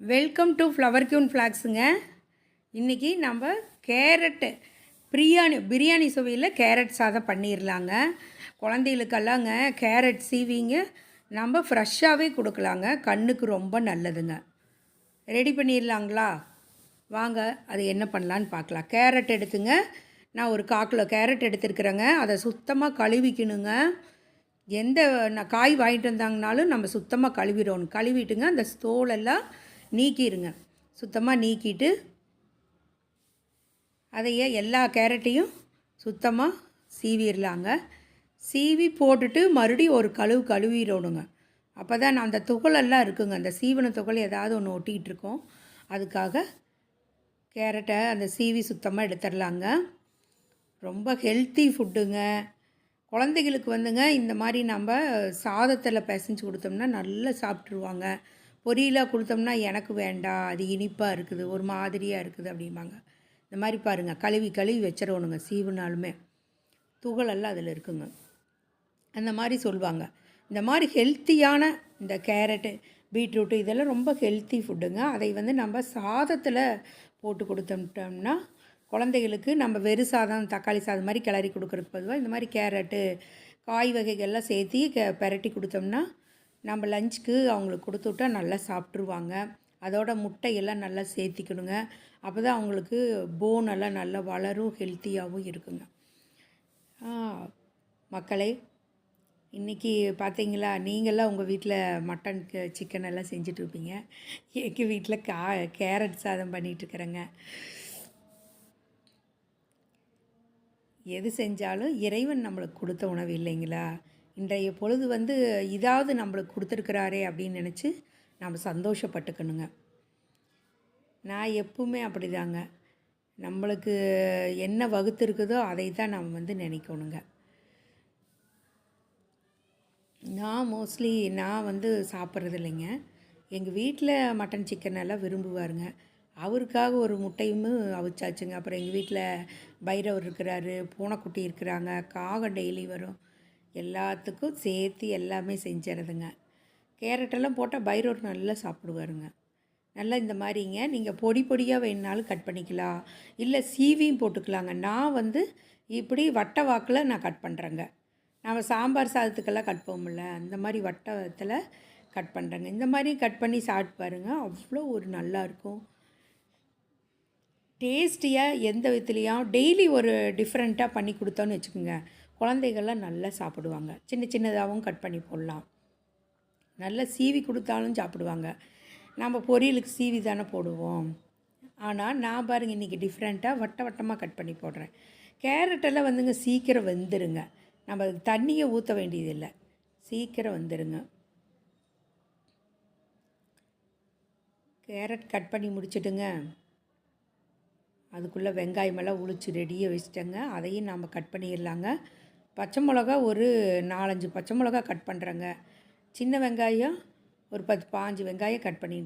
Welcome to flower queen ஃப்ளாக்ஸுங்க இன்றைக்கி நம்ம கேரட்டு பிரியாணி பிரியாணி சுவையில் கேரட் சாதம் பண்ணிடலாங்க குழந்தைகளுக்கெல்லாங்க கேரட் சீவிங்க நம்ம ஃப்ரெஷ்ஷாகவே கொடுக்கலாங்க. கண்ணுக்கு ரொம்ப நல்லதுங்க. ரெடி பண்ணிடலாங்களா வாங்க அது என்ன பண்ணலான்னு பார்க்கலாம். கேரட் எடுத்துங்க. நான் ஒரு கால் கிலோ கேரட் எடுத்துருக்குறேங்க. அதை சுத்தமாக கழுவிக்கணுங்க. எந்த நான் காய் வாங்கிட்டு வந்தாங்கனாலும் நம்ம சுத்தமாக கழுவிடணும். கழுவிட்டுங்க அந்த தோலெல்லாம் நீக்கிடுங்க சுத்தமாக நீக்கிட்டு அதையே எல்லா கேரட்டையும் சுத்தமாக சீவிடலாங்க சீவி போட்டுட்டு மறுபடியும் ஒரு கழுவு கழுவிடணுங்க. அப்போ தான் நான் அந்த துகளெல்லாம் இருக்குங்க. அந்த சீவன துகள் ஏதாவது ஒன்று ஒட்டிக்கிட்டு இருக்கோம் அதுக்காக கேரட்டை அந்த சீவி சுத்தமாக எடுத்துடலாங்க. ரொம்ப ஹெல்த்தி ஃபுட்டுங்க குழந்தைகளுக்கு வந்துங்க இந்த மாதிரி நம்ம சாதத்தில் பிசைஞ்சு கொடுத்தோம்னா நல்லா சாப்பிட்ருவாங்க பொரியலாக கொடுத்தோம்னா எனக்கு வேண்டாம் அது இனிப்பாக இருக்குது ஒரு மாதிரியாக இருக்குது அப்படிம்பாங்க. இந்த மாதிரி பாருங்கள் கழுவி கழுவி வச்சிடணுங்க சீவுனாலுமே. துகளெல்லாம் அதில் இருக்குங்க. அந்த மாதிரி சொல்லுவாங்க இந்த மாதிரி ஹெல்த்தியான இந்த கேரட்டு பீட்ரூட்டு இதெல்லாம் ரொம்ப ஹெல்த்தி ஃபுட்டுங்க அதை வந்து நம்ம சாதத்தில் போட்டு கொடுத்துட்டோம்னா குழந்தைகளுக்கு நம்ம வெறு சாதம் தக்காளி சாதம் மாதிரி கிளறி கொடுக்குறதுக்கு பொதுவாக இந்த மாதிரி கேரட்டு காய் வகைகள்லாம் சேர்த்து க பெரட்டி கொடுத்தோம்னா நம்ம லஞ்சுக்கு அவங்களுக்கு கொடுத்து விட்டா நல்லா சாப்பிட்ருவாங்க அதோட முட்டையெல்லாம் நல்லா சேர்த்திக்கணுங்க அப்போ தான் அவங்களுக்கு போன் எல்லாம் நல்லா வளரும் ஹெல்த்தியாகவும் இருக்குங்க. மக்களே இன்றைக்கி பார்த்தீங்களா நீங்களாம் உங்கள் வீட்டில் மட்டன் சிக்கன் எல்லாம் செஞ்சிட்ருப்பீங்க எங்கள் வீட்டில் கா கேரட் சாதம் பண்ணிகிட்ருக்குறேங்க எது செஞ்சாலும் இறைவன் நம்மளுக்கு கொடுத்த உணவு இல்லைங்களா? இன்றைய பொழுது வந்து இதாவது நம்மளுக்கு கொடுத்துருக்குறாரே அப்படின்னு நினச்சி நம்ம சந்தோஷப்பட்டுக்கணுங்க. நான் எப்பவுமே அப்படிதாங்க. நம்மளுக்கு என்ன வகுத்து இருக்குதோ அதை தான் நம்ம வந்து நினைக்கணுங்க. நான் மோஸ்ட்லி நான் வந்து சாப்பிட்றது இல்லைங்க. எங்கள் வீட்டில் மட்டன் சிக்கன் எல்லாம் விரும்புவாருங்க. அவருக்காக ஒரு முட்டையும் அவிச்சாச்சுங்க. அப்புறம் எங்கள் வீட்டில் பைரவர் இருக்கிறாரு பூனைக்குட்டி இருக்கிறாங்க காகம் டெய்லி வரும். எல்லாத்துக்கும் சேர்த்து எல்லாமே செஞ்சிடுறதுங்க. கேரட்டெல்லாம் போட்டால் பைரோடு நல்லா சாப்பிடுவாருங்க. நல்லா இந்த மாதிரிங்க. நீங்கள் பொடி பொடியாக வேணுனாலும் கட் பண்ணிக்கலாம். இல்லை சீவியும் போட்டுக்கலாங்க. நான் வந்து இப்படி வட்ட வாக்கில் நான் கட் பண்ணுறேங்க நம்ம சாம்பார் சாதத்துக்கெல்லாம் கட் போகும்ல. அந்த மாதிரி வட்டத்தில் கட் பண்ணுறேங்க இந்த மாதிரி கட் பண்ணி சாப்பிட்டு பாருங்கள் அவ்வளோ ஒரு நல்லாயிருக்கும் டேஸ்டியாக எந்த விதத்துலேயும் டெய்லி ஒரு டிஃப்ரெண்ட்டாக பண்ணி கொடுத்தோன்னு வச்சுக்கோங்க. குழந்தைகள்லாம் நல்லா சாப்பிடுவாங்க. சின்ன சின்னதாகவும் கட் பண்ணி போடலாம். நல்லா சீவி கொடுத்தாலும் சாப்பிடுவாங்க. நம்ம பொரியலுக்கு சீவி தானே போடுவோம். ஆனால் நான் பாருங்கள் இன்றைக்கி டிஃப்ரெண்ட்டாக வட்ட வட்டமாக கட் பண்ணி போடுறேன். கேரட்டெல்லாம் வந்துங்க சீக்கிரம் வெந்துருங்க. நம்ம அதுக்கு தண்ணியை ஊற்ற வேண்டியதில்லை. சீக்கிரம் வந்துருங்க. கேரட் கட் பண்ணி முடிச்சிட்டுங்க அதுக்குள்ளே வெங்காயமெல்லாம் உளிச்சு ரெடியாக வச்சுட்டேங்க. அதையும் நாம் கட் பண்ணிடலாங்க. பச்சை மிளகா ஒரு நாலஞ்சு பச்சை மிளகா கட் பண்ணுறேங்க. சின்ன வெங்காயம் ஒரு பத்து பாஞ்சு வெங்காயம் கட் பண்ணி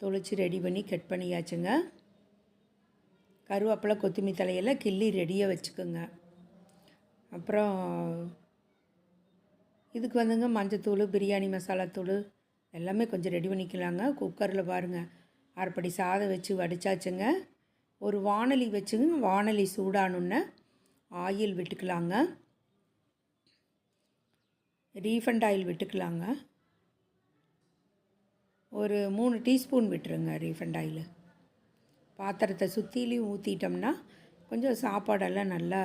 தொளிச்சு ரெடி பண்ணி கட் பண்ணியாச்சுங்க. கருவேப்பிலை கொத்தமல்லி தலையெல்லாம் கிள்ளி ரெடியாக வச்சுக்கோங்க. அப்புறம் இதுக்கு வந்துங்க மஞ்சத்தூள் பிரியாணி மசாலாத்தூள் எல்லாமே கொஞ்சம் ரெடி பண்ணிக்கலாங்க. குக்கரில் பாருங்கள் அரைப்படி சாதம் வச்சு வடிச்சாச்சுங்க. ஒரு வாணலி வச்சுங்க. வாணலி சூடானுன்னு ஆயில் விட்டுக்கலாங்க. ரீஃபண்ட் ஆயில் விட்டுக்கலாங்க. ஒரு மூணு டீஸ்பூன் விட்டுருங்க ரீஃபண்ட் ஆயில். பாத்திரத்தை சுற்றிலையும் ஊற்றிட்டோம்னா கொஞ்சம் சாப்பாடெல்லாம் நல்லா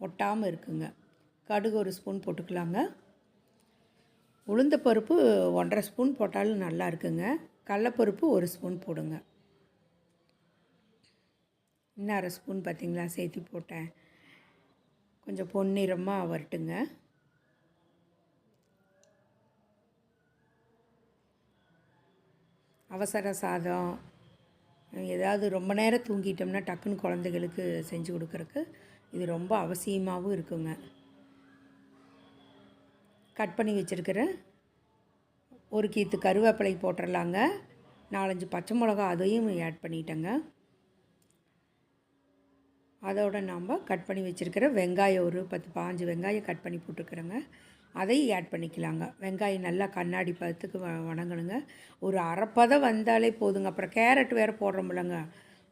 ஒட்டாமல் இருக்குங்க. கடுகு ஒரு ஸ்பூன் போட்டுக்கலாங்க. உளுந்த பருப்பு ஒன்றரை ஸ்பூன் போட்டாலும் நல்லா இருக்குங்க. கடலப்பருப்பு ஒரு ஸ்பூன் போடுங்க. இன்னும் அரை ஸ்பூன் பார்த்திங்களா சேர்த்து போட்டேன். கொஞ்சம் பொன்னிறமாக வரட்டுங்க. அவசர சாதம் ஏதாவது ரொம்ப நேரம் தூங்கிட்டோம்னா டக்குன்னு குழந்தைகளுக்கு செஞ்சு கொடுக்குறக்கு இது ரொம்ப அவசியமாகவும் இருக்குங்க. கட் பண்ணி வச்சுருக்கிற ஒரு கீத்து கருவேப்பிலை போட்டுடலாங்க நாலஞ்சு பச்சை மிளகா அதையும் ஆட் பண்ணிட்டேங்க. அதோட நாம் கட் பண்ணி வச்சுருக்கிற வெங்காயம் ஒரு பத்து பாஞ்சு வெங்காயம் கட் பண்ணி போட்டுருக்குறேங்க அதையும் ஆட் பண்ணிக்கலாங்க. வெங்காயம் நல்லா கண்ணாடி பதத்துக்கு வ வணங்கணுங்க. ஒரு அரைப்பதம் வந்தாலே போதுங்க. அப்புறம் கேரட் வேறு போடுறோம்லங்க.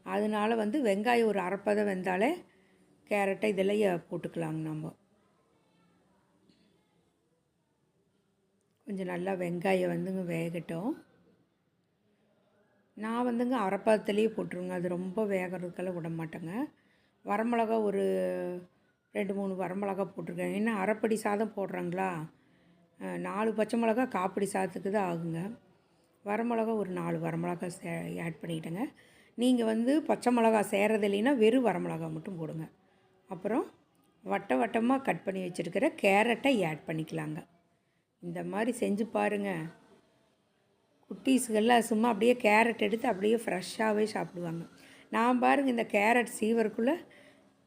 அதனால வந்து வெங்காயம் ஒரு அரைப்பதம் வெந்தாலே கேரட்டை இதெல்லாம் போட்டுக்கலாங்க நம்ம. கொஞ்சம் நல்லா வெங்காயம் வந்துங்க வேகட்டும். நான் வந்துங்க அரைப்பதத்துலேயே போட்டுருங்க. அது ரொம்ப வேகிறதுக்கெல்லாம் விட மாட்டேங்க. வரமிளகா ஒரு ரெண்டு மூணு வரமிளகா போட்டிருக்கேன். என்ன அரைப்படி சாதம் போடுறாங்களா? நாலு பச்சை மிளகா காப்படி சாதத்துக்கு தான் ஆகுங்க. வரமிளகா ஒரு நாலு வரமிளகா சே ஆட் பண்ணிக்கிட்டேங்க நீங்கள் வந்து பச்சை மிளகா சேரது இல்லைன்னா வெறும் வரமிளகா மட்டும் போடுங்க. அப்புறம் வட்ட வட்டமாக கட் பண்ணி வச்சுருக்கிற கேரட்டை ஆட் பண்ணிக்கலாங்க. இந்த மாதிரி செஞ்சு பாருங்கள் குட்டீஸுகள்லாம் சும்மா அப்படியே கேரட் எடுத்து அப்படியே ஃப்ரெஷ்ஷாகவே சாப்பிடுவாங்க. நான் பாருங்கள் இந்த கேரட் சீவருக்குள்ளே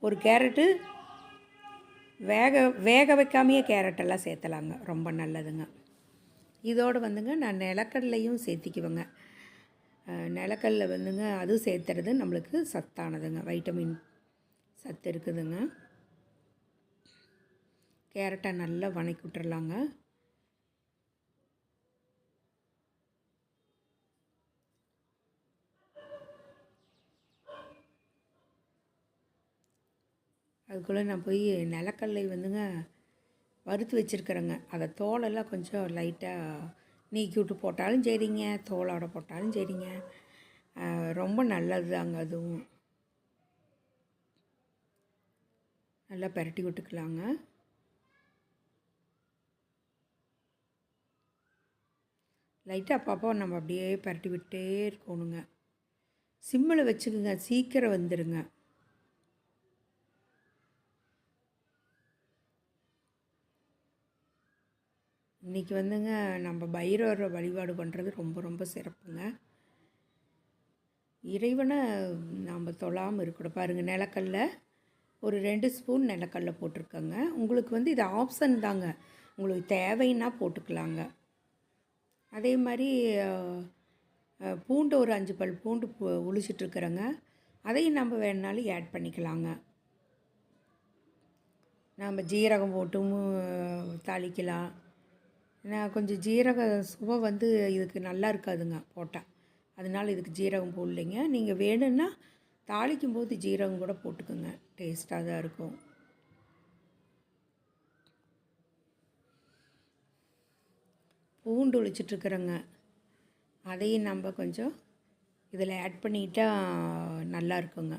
ஒரு கேரட்டு வேக வேக வைக்காமையே கேரட்டெல்லாம் சேர்த்தலாங்க. ரொம்ப நல்லதுங்க. இதோடு வந்துங்க நான் நிலக்கடலையும் சேர்த்திக்குவேங்க. அஹ், வந்துங்க அதுவும் சேர்த்துறது நம்மளுக்கு சத்தானதுங்க. வைட்டமின் சத்து இருக்குதுங்க. கேரட்டை நல்லா வணக்கி விட்டுறலாங்க அதுக்குள்ளே நான் போய் நிலக்கடலை வந்துங்க வறுத்து வச்சுருக்குறேங்க. அதை தோலெல்லாம் கொஞ்சம் லைட்டாக நீக்கி விட்டு போட்டாலும் சரிங்க தோலோட போட்டாலும் சரிங்க. ரொம்ப நல்லது தாங்க அதுவும். நல்லா பரட்டி விட்டுக்கலாங்க. லைட்டாக அப்பப்போ நம்ம அப்படியே பரட்டி விட்டே இருக்கணுங்க. சிம்மில் வச்சுக்கோங்க சீக்கிரம் வந்துடுங்க இன்றைக்கி வந்துங்க நம்ம பைரவரை வழிபாடு பண்ணுறது ரொம்ப ரொம்ப சிறப்புங்க. இறைவனை நாம் தொழாமல் இருக்கணும். பாருங்கள் நிலக்கல்ல ஒரு ரெண்டு ஸ்பூன் நிலக்கல்ல போட்டிருக்கோங்க. உங்களுக்கு வந்து இது ஆப்ஷன் தாங்க. உங்களுக்கு தேவைன்னா போட்டுக்கலாங்க. அதே மாதிரி பூண்டு ஒரு அஞ்சு பல் பூண்டு பு- அதையும் நம்ம வேணுனாலும் ஆட் பண்ணிக்கலாங்க. நாம் ஜீரகம் போட்டும் தாளிக்கலாம். நான் கொஞ்சம் ஜீரக சுவை வந்து இதுக்கு நல்லா இருக்காதுங்க போட்டால் அதனால் இதுக்கு ஜீரகம் போடலைங்க. நீங்கள் வேணும்னா தாளிக்கும் போது ஜீரகம் கூட போட்டுக்கோங்க. டேஸ்ட்டாக தான் இருக்கும். பூண்டு ஒழிச்சிட்ருக்குறேங்க அதையும் நம்ம கொஞ்சம் இதில் ஆட் பண்ணிட்டால் நல்லா இருக்குங்க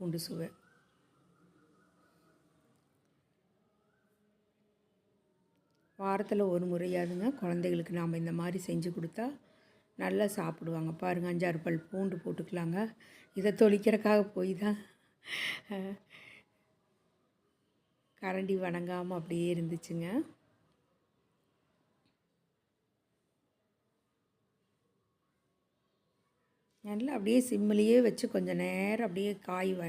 பூண்டு சுவை. வாரத்தில் ஒரு முறையாதுங்க குழந்தைகளுக்கு நாம் இந்த மாதிரி செஞ்சு கொடுத்தா நல்லா சாப்பிடுவாங்க. பாருங்கள் அஞ்சாறு பல் பூண்டு போட்டுக்கலாங்க. இதை தொளிக்கிறக்காக போய் தான் கரண்டி வணங்காமல் அப்படியே இருந்துச்சுங்க. நல்லா அப்படியே சிம்மிலேயே வச்சு கொஞ்சம் நேரம் அப்படியே காய் வ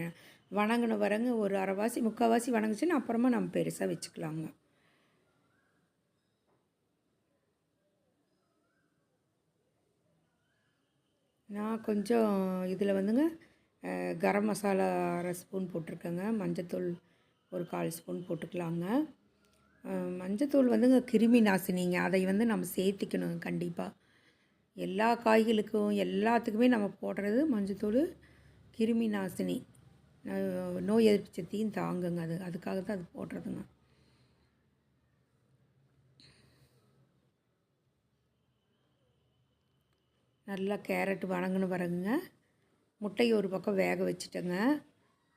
வணங்கின வரங்க ஒரு அரைவாசி முக்கால்வாசி வணங்குச்சுன்னா அப்புறமா நம்ம பெருசாக வச்சுக்கலாங்க. நான் கொஞ்சம் இதில் வந்துங்க கரம் மசாலா அரை ஸ்பூன் போட்டிருக்கேங்க. மஞ்சத்தூள் ஒரு கால் ஸ்பூன் போட்டுக்கலாங்க. மஞ்சத்தூள் வந்துங்க கிருமி நாசினிங்க. அதை வந்து நம்ம சேர்த்திக்கணும் கண்டிப்பாக எல்லா காய்களுக்கும் எல்லாத்துக்குமே நம்ம போடுறது மஞ்சத்தூள் கிருமி நாசினி. நோய் எதிர்ப்பு சக்தியும் தாங்குங்க அது. அதுக்காக தான் அது போடுறதுங்க. நல்லா கேரட் வணங்கின பிறகுங்க முட்டையை ஒரு பக்கம் வேக வச்சுட்டேங்க.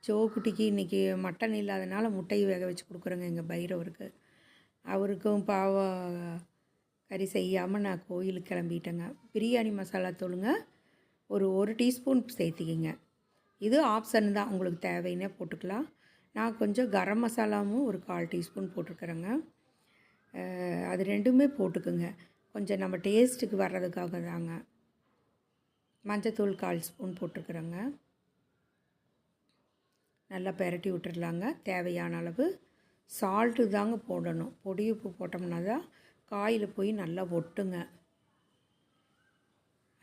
சோக்குட்டிக்கு இன்றைக்கி மட்டன் இல்லாதனால முட்டையை வேக வச்சு கொடுக்குறேங்க எங்கள் பைரவருக்கு. அவருக்கும் பாவ கறி செய்யாமல் நான் கோயிலுக்கு கிளம்பிட்டேங்க. பிரியாணி மசாலா தூளுங்க ஒரு ஒரு டீஸ்பூன் சேர்த்திக்கிங்க. இது ஆப்ஷன் தான் உங்களுக்கு தேவைன்னே போட்டுக்கலாம். நான் கொஞ்சம் கரம் மசாலாவும் ஒரு கால் டீஸ்பூன் போட்டிருக்கிறேங்க. அது ரெண்டுமே போட்டுக்குங்க. கொஞ்சம் நம்ம டேஸ்ட்டுக்கு வர்றதுக்காக தாங்க. மஞ்சத்தூள் கால் ஸ்பூன் போட்டிருக்குறேங்க நல்லா பெரட்டி விட்டுடலாங்க. தேவையான அளவு சால்ட்டு தாங்க போடணும். பொடி உப்பு போட்டோம்னா தான் காயில் போய் நல்லா ஒட்டுங்க.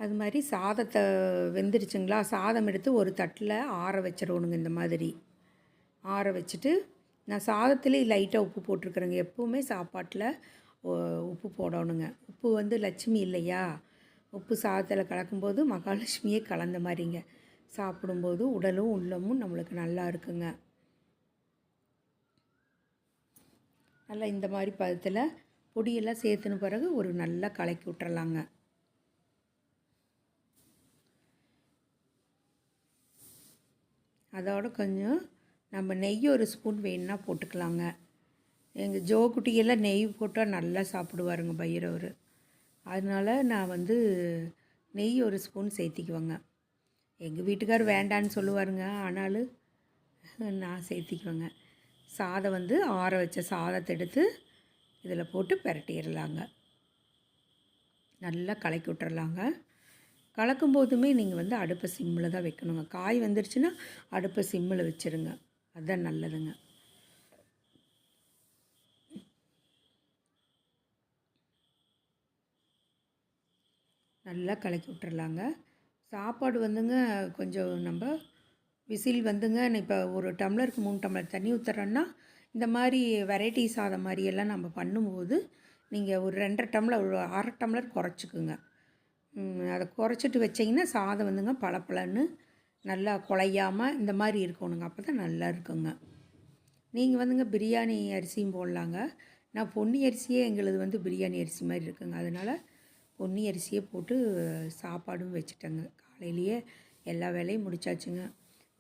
அது மாதிரி சாதத்தை வெந்துருச்சுங்களா சாதம் எடுத்து ஒரு தட்டில் ஆற வச்சிடணுங்க இந்த மாதிரி. ஆற வச்சுட்டு நான் சாதத்துலேயே லைட்டாக உப்பு போட்டிருக்குறேங்க எப்போவுமே சாப்பாட்டில் உப்பு போடணுங்க. உப்பு வந்து லட்சுமி இல்லையா? உப்பு சாதத்தில் கலக்கும்போது மகாலட்சுமியே கலந்த மாதிரிங்க. சாப்பிடும்போது உடலும் உள்ளமும் நம்மளுக்கு நல்லா இருக்குங்க. நல்லா இந்த மாதிரி பதத்தில் பொடியெல்லாம் சேர்த்துன பிறகு ஒரு நல்லா கலக்கி விட்டுறலாங்க. அதோட கொஞ்சம் நம்ம நெய் ஒரு ஸ்பூன் வேணும்னா போட்டுக்கலாங்க. எங்கள் ஜோ குட்டியெல்லாம் நெய் போட்டால் நல்லா சாப்பிடுவாருங்க பைரவர். அதனால் நான் வந்து நெய் ஒரு ஸ்பூன் சேர்த்திக்குவேங்க. எங்கள் வீட்டுக்கார் வேண்டான்னு சொல்லுவாருங்க. ஆனாலும் நான் சேர்த்திக்குவேங்க. சாதம் வந்து ஆற வச்ச சாதத்தை எடுத்து இதில் போட்டு பிரட்டிடலாங்க. நல்லா கலக்கி விட்டுறலாங்க. கலக்கும் போதுமே நீங்கள் வந்து அடுப்பை சிம்மில் தான் வைக்கணுங்க. காய் வந்துருச்சுன்னா அடுப்பை சிம்மில் வச்சுருங்க. அதுதான் நல்லதுங்க. நல்லா கலக்கி விட்டுறலாங்க சாப்பாடு வந்துங்க கொஞ்சம் நம்ம விசில் வந்துங்க. இப்போ ஒரு டம்ளருக்கு மூணு டம்ளர் தண்ணி ஊற்றுறோன்னா இந்த மாதிரி வெரைட்டி சாதம் மாதிரியெல்லாம் நம்ம பண்ணும்போது நீங்கள் ஒரு ரெண்டரை டம்ளர் ஒரு அரை டம்ளர் குறைச்சிக்குங்க. அதை குறைச்சிட்டு வச்சிங்கன்னா சாதம் வந்துங்க பளபளன்னு நல்லா குழையாமல் இந்த மாதிரி இருக்கணுங்க. அப்போ தான் நல்லா இருக்குங்க. நீங்கள் வந்துங்க பிரியாணி அரிசியும் போடலாங்க. நான் பொன்னி அரிசியே எங்களுது வந்து பிரியாணி அரிசி மாதிரி இருக்குங்க. அதனால் பொன்னி அரிசியே போட்டு சாப்பாடும் வச்சுட்டேங்க. காலையிலேயே எல்லா வேலையும் முடிச்சாச்சுங்க.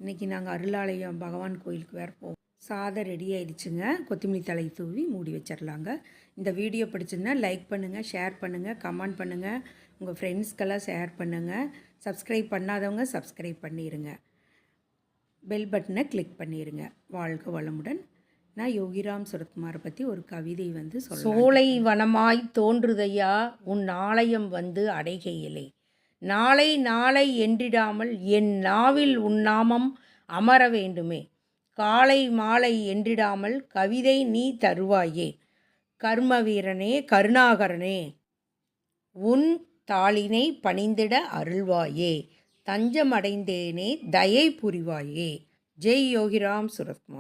இன்றைக்கி நாங்கள் அருளாலயம் பகவான் கோயிலுக்கு வேறு போவோம். சாதம் ரெடி ஆயிடுச்சுங்க. கொத்தமல்லி தலை தூவி மூடி வச்சிடலாங்க. இந்த வீடியோ பிடிச்சிருந்தா லைக் பண்ணுங்கள் ஷேர் பண்ணுங்கள் கமெண்ட் பண்ணுங்கள் உங்கள் ஃப்ரெண்ட்ஸ்க்கெல்லாம் ஷேர் பண்ணுங்கள் சப்ஸ்கிரைப் பண்ணாதவங்க சப்ஸ்கிரைப் பண்ணிடுங்க பெல் பட்டனை கிளிக் பண்ணிடுங்க வாழ்க வளமுடன். நான் யோகிராம் சுரத்குமாரை பற்றி ஒரு கவிதை வந்து சொல்ல சோலை வனமாய் தோன்றுதையா? உன் ஆலயம் வந்து அடைகையிலே. நாளை நாளை என்றிடாமல் என் நாவில் உன் நாமம் அமர வேண்டுமே. காலை மாலை என்றிடாமல் கவிதை நீ தருவாயே. கர்ம வீரனே கருணாகரனே உன் தாளினை பணிந்திட அருள்வாயே. தஞ்சமடைந்தேனே தயை புரிவாயே. ஜெய் யோகிராம் சுரத்குமார்.